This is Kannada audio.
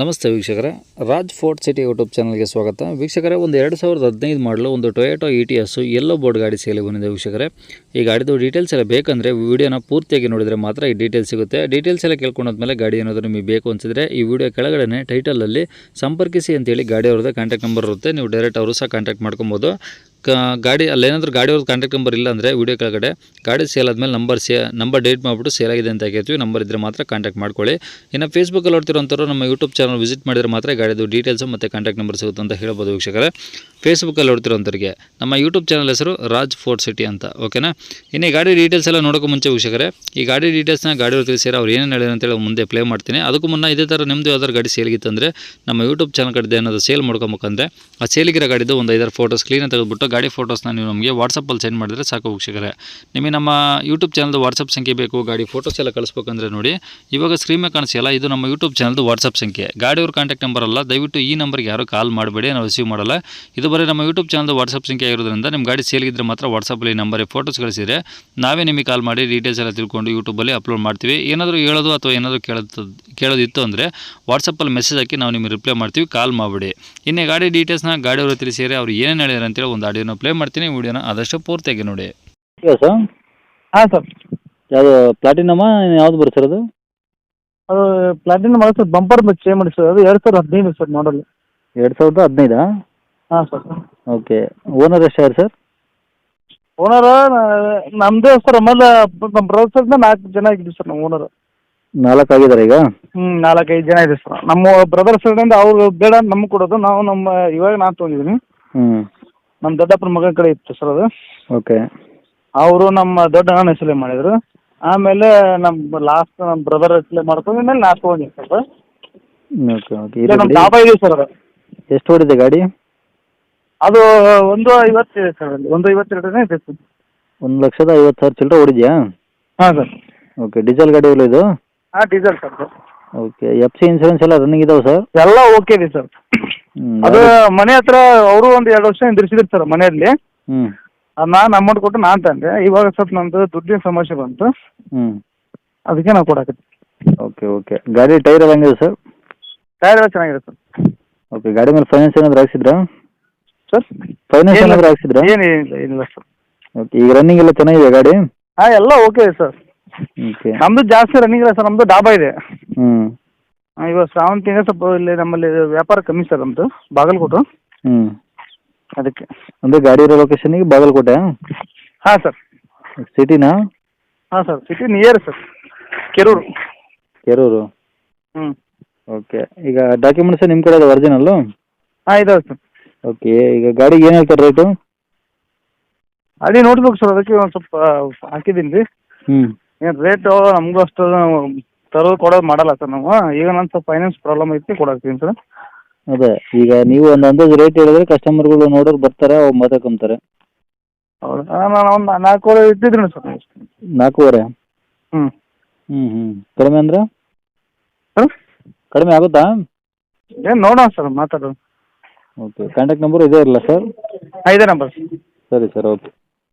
ನಮಸ್ತೆ ವೀಕ್ಷಕರೇ, ರಾಜ್ ಫೋರ್ಟ್ ಸಿಟಿ ಯೂಟ್ಯೂಬ್ ಚಾನಲ್ಗೆ ಸ್ವಾಗತ. ವೀಕ್ಷಕರೇ, ಒಂದು ಎರಡು ಸಾವಿರದ ಹದಿನೈದು ಮಾಡಲು ಒಂದು ಟೊಯೋಟೋ ಇ ಟಿ ಎಸ್ಸು ಎಲ್ಲೋ ಬೋರ್ಡ್ ಗಾಡಿ ಸೇಲಿ ಬಂದಿದೆ ವೀಕ್ಷಕರೇ. ಈ ಗಾಡಿದು ಡೀಟೇಲ್ಸ್ ಎಲ್ಲ ಬೇಕಂದರೆ ವಿಡಿಯೋನ ಪೂರ್ತಿಯಾಗಿ ನೋಡಿದರೆ ಮಾತ್ರ ಈ ಡೀಟೇಲ್ಸ್ ಸಿಗುತ್ತೆ. ಡೀಟೇಲ್ಸ್ ಎಲ್ಲ ಕೇಳ್ಕೊಂಡಾದ್ಮೇಲೆ ಗಾಡಿ ಏನಾದರೂ ನಿಮಗೆ ಬೇಕು ಅನಿಸಿದ್ರೆ ಈ ವಿಡಿಯೋ ಕೆಳಗಡೆ ಟೈಟಲಲ್ಲಿ ಸಂಪರ್ಕಿಸಿ ಅಂತೇಳಿ ಗಾಡಿಯವ್ರದ್ದು ಕಾಂಟ್ಯಾಕ್ಟ್ ನಂಬರ್ ಇರುತ್ತೆ. ನೀವು ಡೈರೆಕ್ಟ್ ಅವರು ಸಹ ಕಾಂಟ್ಯಾಕ್ಟ್ ಮಾಡ್ಕೊಬೋದು. ಗಾಡಿ, ಅಲ್ಲೇನಾದರೂ ಗಾಡಿ ಅವ್ರದ್ದು ಕಾಂಟ್ಯಾಕ್ಟ್ ನಂಬರ್ ಇಲ್ಲ ಅಂದರೆ ವೀಡಿಯೋ ಕೆಳಗಡೆ ಗಾಡಿ ಸೇಲ್ ಆದಮೇಲೆ ನಂಬರ್ ಸೇ ನಂಬರ್ ಡೇಟ್ ಮಾಡಿಬಿಟ್ಟು ಸೇಲ್ ಆಗಿದೆ ಅಂತ ಹಾಕಿರ್ತೀವಿ ನಂಬರ್ ಇದ್ದರೆ ಮಾತ್ರ ಕಾಂಟ್ಯಾಕ್ಟ್ ಮಾಡ್ಕೊಳ್ಳಿ. ಇನ್ನು ಫೇಸ್ಬುಕ್ಕಲ್ಲಿ ನೋಡ್ತಿರೋಂಥವ್ರು ನಮ್ಮ ಯೂಟ್ಯೂಬ್ ಚಾನಲ್ ವಿಸಿಟ್ ಮಾಡಿದರೆ ಮಾತ್ರ ಗಾಡಿದು ಡೀಟೇಲ್ಸು ಮತ್ತು ಕಾಂಟ್ಯಾಕ್ಟ್ ನಂಬರ್ ಸಿಗುತ್ತೆ ಅಂತ ಹೇಳ್ಬೋದು ವೀಕ್ಷಕರೇ. ಫೇಸ್ಬುಕ್ಕಲ್ಲಿ ನೋಡ್ತಿರೋಂಥವ್ರಿಗೆ ನಮ್ಮ ಯೂಟ್ಯೂಬ್ ಚಾನಲ್ ಹೆಸರು ರಾಜ್ ಫೋರ್ಟ್ ಸಿಟಿ ಅಂತ ಓಕೆನಾ ಇನ್ನು ಗಾಡಿ ಡೀಟೇಲ್ಸ್ ಎಲ್ಲ ನೋಡೋಕ್ಕೂ ಮುಂಚೆ ವೀಕ್ಷಕರೇ, ಈ ಗಾಡಿ ಡೀಟೇಲ್ಸ್ನ ಗಾಡಿ ತಿಳಿಸಿರೋ ಅವ್ರು ಏನೇನು ಹೇಳಿದ್ರು ಅಂತೇಳಿ ಮುಂದೆ ಪ್ಲೇ ಮಾಡ್ತೀನಿ. ಅದಕ್ಕೂ ಮುನ್ನ ಇದೇ ಥರ ನಿಮ್ಮದು ಯಾವ್ದಾರು ಗಾಡಿ ಸೇಲ್ಗಿತ್ತಂದರೆ ನಮ್ಮ ಯೂಟ್ಯೂಬ್ ಚಾನಲ್ ಕಡೆ ಏನಾದರೂ ಸೇಲ್ ಮಾಡ್ಕೊಬೇಕಂದ್ರೆ ಆ ಸೇಲಿಗಿರೋ ಗಾಡಿದು ಒಂದು ಐದಾರು ಫೋಟೋಸ್ ಕ್ಲೀನಾಗಿ ತೆಗೆದುಬಿಟ್ಟು ಗಾಡಿ ಫೋಟೋಸ್ನ ನೀವು ನಮಗೆ ವಾಟ್ಸಪ್ಪಲ್ಲಿ ಸೆಂಡ್ ಮಾಡಿದ್ರೆ ಸಾಕು ವೀಕ್ಷಕರೇ. ನಿಮಗೆ ನಮ್ಮ ಯೂಟ್ಯೂಬ್ ಚಾನಲ್ದು ವಾಟ್ಸಪ್ ಸಂಖ್ಯೆ ಬೇಕು, ಗಾಡಿ ಫೋಟೋಸ್ ಎಲ್ಲ ಕಳಿಸ್ಬೇಕಂದ್ರೆ ನೋಡಿ. ಇವಾಗ ಸ್ಕ್ರೀನ್ ಮೇಲೆ ಕಾಣಿಸಿಲ್ಲ ಇದು ನಮ್ಮ ಯೂಟ್ಯೂಬ್ ಚಾನಲ್ದು ವಾಟ್ಸಪ್ ಸಂಖ್ಯೆ. ಗಾಡಿಯವ್ರ ಕಾಂಟ್ಯಾಕ್ಟ್ ನಂಬರ್ ಅಲ್ಲ, ದಯವಿಟ್ಟು ಈ ನಂಬರ್ಗೆ ಯಾರು ಕಾಲ್ ಮಾಡಬೇಡಿ, ನಾವು ರಿಸೀವ್ ಮಾಡಲ್ಲ. ಇದು ಬರೀ ನಮ್ಮ ಯೂಟ್ಯೂಬ್ ಚಾನಲ್ದು ವಾಟ್ಸಪ್ ಸಂಖ್ಯೆ ಆಗಿರೋದ್ರಿಂದ ನಿಮ್ಮ ಗಾಡಿ ಸೇಲ್ಗಿದ್ರೆ ಮಾತ್ರ ವಾಟ್ಸಪ್ಪಲ್ಲಿ ನಂಬರಿಗೆ ಫೋಟೋಸ್ ಕಳಿಸಿದ್ರೆ ನಾವೇ ನಿಮಗೆ ಕಾಲ್ ಮಾಡಿ ಡೀಟೇಲ್ಸ್ ಎಲ್ಲ ತಿಳ್ಕೊಂಡು ಯೂಟ್ಯೂಬಲ್ಲಿ ಅಪ್ಲೋಡ್ ಮಾಡ್ತೀವಿ. ಏನಾದರೂ ಹೇಳೋದು ಅಥವಾ ಏನಾದರೂ ಕೇಳೋದು ಕೇಳೋದಿತ್ತು ಅಂದರೆ ವಾಟ್ಸಪ್ಪಲ್ಲಿ ಮೆಸೇಜ್ ಹಾಕಿ ನಾವು ನಿಮಗೆ ರಿಪ್ಲೈ ಮಾಡ್ತೀವಿ ಕಾಲ್ ಮಾಡಿಬಿಡಿ. ಇನ್ನೇ ಗಾಡಿ ಡೀಟೇಲ್ಸ್ನ ಗಾಡಿಯವರು ತಿಳಿಸಿದರೆ ಅವ್ರು ಏನೇನು ಹೇಳಿದ್ರು ಅಂತೇಳಿ ಒಂದು ಆಡಿಯೋನ ಪ್ಲೇ ಮಾಡ್ತೀನಿ ವಿಡಿಯೋನ ಆದಷ್ಟು ಪೂರ್ತಿಯಾಗಿ ನೋಡಿ. ಸರ್ ಹಾಂ ಸರ್ ಯಾವುದು ಪ್ಲಾಟಿನಮ್ಮ ಯಾವ್ದು ಬರುತ್ತೆ ಸರ್ ಅದು? ಅದು ಪ್ಲಾಟಿನಮ್ ಅಲ್ಲ ಸರ್ ಬಂಪರ್ ಚೇಂಜ್ ಮಾಡಿ ಸರ್ ಅದು ಎರಡು ಸಾವಿರದ ಹದಿನೈದು ಸರ್ ಮಾಡಲ್ ಎರಡು ಸಾವಿರದ ಹದಿನೈದಾ? ಹಾಂ ಸರ್ ಓಕೆ ಓನರ್ ಎಷ್ಟು ಯಾರು ಸರ್ ಓನರ್ ನಮ್ಮದೇ ಸರ್ ಆಮೇಲೆ ನಮ್ಮ ಬ್ರದರ್ ಸರ್ನ ನಾಲ್ಕು ಜನ ಇದ್ದೀವಿ ಸರ್ ನಮ್ಮ ಓನರ್ ನಾಲ್ಕು ಆಗಿದ್ದಾರೆ ಈಗ? ಹ್ಞೂ ನಾಲ್ಕೈದು ಜನ ಇದೆ ಸರ್ ನಮ್ಮ ಬ್ರದರ್ಸ್ ಅವ್ರು ಅವರು ಬೇಡ ನಮ್ಗೆ ಕೊಡೋದು. ನಾವು ನಮ್ಮ ಇವಾಗ ನಾನು ತೊಗೊಂಡಿದ್ದೀನಿ. ಹ್ಞೂ ನಮ್ಮ ದೊಡ್ಡಪ್ಪನ ಮಗನ ಕಡೆ ಇತ್ತು ಸರ್ ಅದು. ಓಕೆ ಅವರು ನಮ್ಮ ದೊಡ್ಡ ಅಣ್ಣನ ಹೆಸರಲ್ಲಿ ಮಾಡಿದರು. ಆಮೇಲೆ ನಮ್ಮ ಲಾಸ್ಟ್ ನಮ್ಮ ಬ್ರದರ್ ಹೆಸರೇ ಮಾಡ್ಕೊಂಡು ಮೇಲೆ ನಾ ತೊಗೊಂಡಿನಿ ಸರ್. ಓಕೆ ಓಕೆ ಇಲ್ಲ ನಮ್ಮ ಡಾಬಾ ಇದೆ ಸರ್ ಅದು. ಎಷ್ಟು ಓಡಿದೆ ಗಾಡಿ? ಅದು ಒಂದು ಐವತ್ತಿದೆ ಸರ್ ಅಲ್ಲಿ ಒಂದು ಐವತ್ತೆರಡನೇ ಇದೆ ಸರ್. ಒಂದು ಲಕ್ಷದ ಐವತ್ತು ಸಾವಿರ ಚಿಲ್ಲರೆ ಓಡಿದೆಯಾ? ಹಾಂ ಸರ್. ಓಕೆ ಡೀಸೆಲ್ ಗಾಡಿ ಇಲ್ಲ ಇದು? ಹಾಂ diesel sir okay F C insurance ಎಲ್ಲ ರನ್ನಿಂಗ್ ಇದಾವೆ ಸರ್? ಎಲ್ಲ ಓಕೆ ಇದೆ ಸರ್. ಅದು ಮನೆ ಹತ್ರ ಅವರು ಒಂದ್ ಎರಡು ವರ್ಷ ನಿಂದಿರ್ಸಿದ್ರು ಸರ್ ಮನೆಯಲ್ಲಿ. ಹ್ಮ್. ನಾನ್ ಅಮೌಂಟ್ ಕೊಟ್ಟು ನಾನ್ ತಂದೆ. ಇವಾಗ ಸ್ವಲ್ಪ ನಂದು ದುಡ್ಡಿನ ಸಮಸ್ಯೆ ಬಂತು. ಹ್ಮ್. ಅದಕ್ಕೆ ನಾವು ಕೊಡಾಕತ್ತಿ ಓಕೆ ಓಕೆ ಗಾಡಿ ಟೈರ್ ಎಲ್ಲ ಹೆಂಗಿದೆ ಸರ್? ಟೈರ್ ಎಲ್ಲ ಚೆನ್ನಾಗಿದೆ ಸರ್. ಓಕೆ ಗಾಡಿ ಮೇಲೆ ಫೈನಾನ್ಸ್ ಏನಾದ್ರೂ ಹಾಕ್ಸಿದ್ರ? ಸರ್ ಫೈನಾನ್ಸ್ ಏನಾದ್ರೂ ಹಾಕ್ಸಿದ್ರಾ? ಏನಿಲ್ಲ ಏನಿಲ್ಲ ಸರ್. ಓಕೆ ಈಗ ರನ್ನಿಂಗ್ ಎಲ್ಲ ಚೆನ್ನಾಗಿದೆ ಗಾಡಿ? ಹಾ ಎಲ್ಲ ಓಕೆ ಸರ್. ಓಕೆ ನಮ್ದು ಜಾಸ್ತಿ ರನ್ನಿಂಗ್ ಇಲ್ಲ ಸರ್ ನಮ್ದು ಡಾಬಾ ಇದೆ. ಹ್ಞೂ ಆ, ಇವಾಗ ಶ್ರಾವಣ ತಿಂಗಳು ಸ್ವಲ್ಪ ಇಲ್ಲಿ ನಮ್ಮಲ್ಲಿ ವ್ಯಾಪಾರ ಕಮ್ಮಿ ಸರ್ ನಮ್ಮದು ಬಾಗಲಕೋಟು. ಹ್ಞೂ ಅದಕ್ಕೆ. ಅಂದರೆ ಗಾಡಿ ಇರೋ ಲೊಕೇಶನಿಗೆ ಬಾಗಲಕೋಟೆ? ಹಾಂ ಸರ್. ಸಿಟಿನಾ? ಹಾಂ sir. City near sir. Kerur. Kerur? ಹ್ಞೂ ಓಕೆ. ಈಗ ಡಾಕ್ಯುಮೆಂಟ್ಸ್ ನಿಮ್ಮ ಕಡೆ ಅದು ಒರಿಜಿನಲ್ಲು ಹಾಂ ಇದಾವೆ ಸರ್. ಓಕೆ. ಈಗ ಗಾಡಿಗೆ ಏನು ಹೇಳ್ತಾರೆ ರೇಟು ಅದೇ ನೋಡ್ಬೇಕು ಸರ್. ಅದಕ್ಕೆ ಒಂದು ಸ್ವಲ್ಪ ಹಾಕಿದ್ದೀನಿ ರೀ. ಹ್ಞೂ ಏನು ರೇಟು ನಮಗೂ ಅಷ್ಟು ತರೋದು ಕೊಡೋದು ಮಾಡಲ್ಲ ಸರ್ ನಾವು. ಈಗ ನಾನು ಸ್ವಲ್ಪ ಫೈನಾನ್ಸ್ ಪ್ರಾಬ್ಲಮ್ ಐತಿ ಕೊಡಾಕ್ತೀನಿ ಸರ್. ಅದೇ ಈಗ ನೀವು ಒಂದು ಅಂದಾಜು ರೇಟ್ ಹೇಳಿದ್ರೆ ಕಸ್ಟಮರ್ಗಳು ನೋಡೋರು ಬರ್ತಾರೆ ಅವ್ರು ಮಾತಾಡ್ಕೊಂತಾರೆ ಹೌದಾ ನಾನು ಒಂದು ನಾಲ್ಕೂವರೆ ಇಟ್ಟಿದ್ರಿ ಸರ್ ನಾಲ್ಕೂವರೆ? ಹ್ಞೂ ಹ್ಞೂ ಹ್ಞೂ ಕಡಿಮೆ ಅಂದ್ರೆ? ಸರ್ ಕಡಿಮೆ ಆಗುತ್ತಾ? ಏನು ನೋಡೋಣ ಸರ್ ಮಾತಾಡೋಣ. ಓಕೆ ಕಾಂಟ್ಯಾಕ್ಟ್ ನಂಬರ್ ಇದೇ ಇರಲ್ಲ ಸರ್? ಹಾಂ ಇದೇ ನಂಬರ್. ಸರಿ ಸರ್ ಓಕೆ